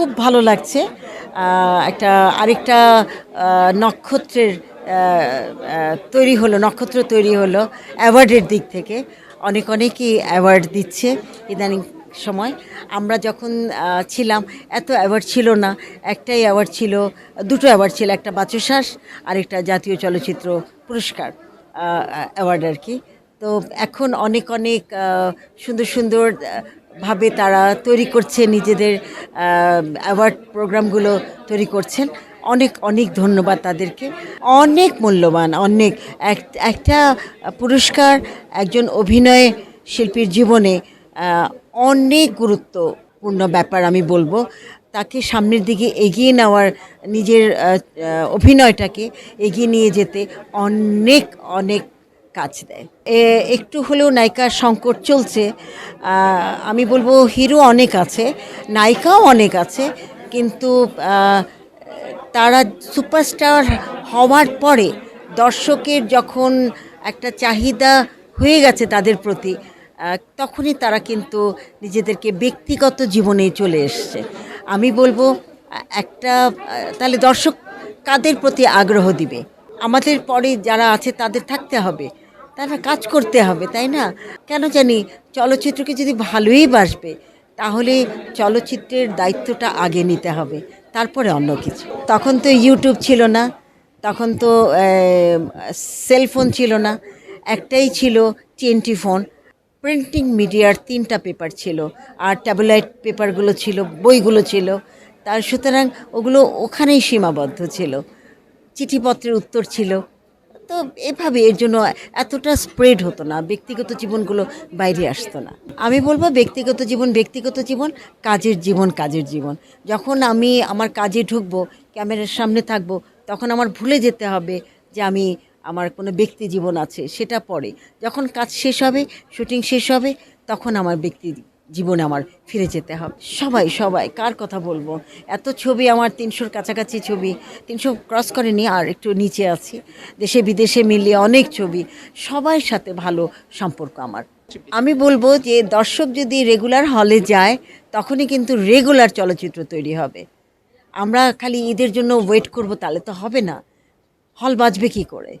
খুব ভালো লাগছে। একটা আরেকটা নক্ষত্রের তৈরি হলো, নক্ষত্র তৈরি হলো অ্যাওয়ার্ডের দিক থেকে। অনেক অনেকই অ্যাওয়ার্ড দিচ্ছে ইদানিং সময়। আমরা যখন ছিলাম, এত অ্যাওয়ার্ড ছিল না। একটাই অ্যাওয়ার্ড ছিল, দুটো অ্যাওয়ার্ড ছিল, একটা বাচসাস আর একটা জাতীয় চলচ্চিত্র পুরস্কার অ্যাওয়ার্ড আর কি। তো এখন অনেক অনেক সুন্দর সুন্দর ভাবে তারা তৈরি করছে, নিজেদের অ্যাওয়ার্ড প্রোগ্রামগুলো তৈরি করছেন। অনেক অনেক ধন্যবাদ তাদেরকে। অনেক মূল্যবান, অনেক। এক- একটা পুরস্কার, একজন অভিনয় শিল্পীর জীবনে অনেক গুরুত্বপূর্ণ ব্যাপার আমি বলব। তাকে সামনের দিকে এগিয়ে নেওয়ার নিজের অভিনয়টাকে এগিয়ে নিয়ে যেতে অনেক অনেক কাজ দেয়। এ, একটু হলেও নায়িকার সংকট চলছে। আমি বলব হিরো অনেক আছে, নায়িকাও অনেক আছে, কিন্তু তারা সুপারস্টার হওয়ার পরে দর্শকের যখন একটা চাহিদা হয়ে গেছে তাদের প্রতি তখনই তারা কিন্তু নিজেদেরকে ব্যক্তিগত জীবনে চলে এসছে। আমি বলব একটা তাহলে দর্শক কাদের প্রতি আগ্রহ দিবে? আমাদের পরে যারা আছে তাদের থাকতে হবে। তারা কাজ করতে হবে, তাই না? কেন জানি চলচ্চিত্রকে যদি ভালোই বাসবে, তাহলে চলচ্চিত্রের দায়িত্বটা আগে নিতে হবে, তারপরে অন্য কিছু। তখন তো ইউটিউব ছিল না, তখন তো সেলফোন ছিল না, একটাই ছিল টিএনটি ফোন। প্রিন্টিং মিডিয়ার তিনটা পেপার ছিল, আর ট্যাবলাইট পেপারগুলো ছিল, বইগুলো ছিল। তার সুতরাং ওগুলো ওখানেই সীমাবদ্ধ ছিল। চিঠিপত্রের উত্তর ছিল। তো এভাবে এর জন্য এতটা স্প্রেড হতো না, ব্যক্তিগত জীবনগুলো বাইরে আসতো না। আমি বলব ব্যক্তিগত জীবন ব্যক্তিগত জীবন, কাজের জীবন কাজের জীবন। যখন আমি আমার কাজে ঢুকবো, ক্যামেরার সামনে থাকব, তখন আমার ভুলে যেতে হবে যে আমি, আমার কোনো ব্যক্তি জীবন আছে, সেটা পরে। যখন কাজ শেষ হবে, শুটিং শেষ হবে, তখন আমার ব্যক্তি জীবনে আমার ফিরে যেতে হবে। সবাই সবাই, কার কথা বলব? এত ছবি আমার তিনশোর কাছাকাছি ছবি। তিনশো ক্রস করেনি, আর একটু নিচে আছি। দেশে, বিদেশে মিলিয়ে অনেক ছবি। সবার সাথে ভালো সম্পর্ক আমার। আমি বলব যে, দর্শক যদি রেগুলার হলে যায়, তখনই কিন্তু রেগুলার চলচ্চিত্র তৈরি হবে। আমরা খালি ঈদের জন্য ওয়েট করব, তাহলে তো হবে না। হল বাজবে কি করে?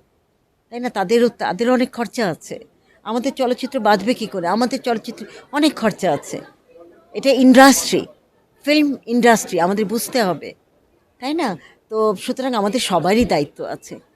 তাই না? তাদেরও, তাদের অনেক খরচা আছে। আমাদের চলচ্চিত্র বাঁধবে কী করে? আমাদের চলচ্চিত্র অনেক খরচা আছে। এটা ইন্ডাস্ট্রি ফিল্ম ইন্ডাস্ট্রি আমাদের বুঝতে হবে। তাই না? তো সুতরাং আমাদের সবারই দায়িত্ব আছে।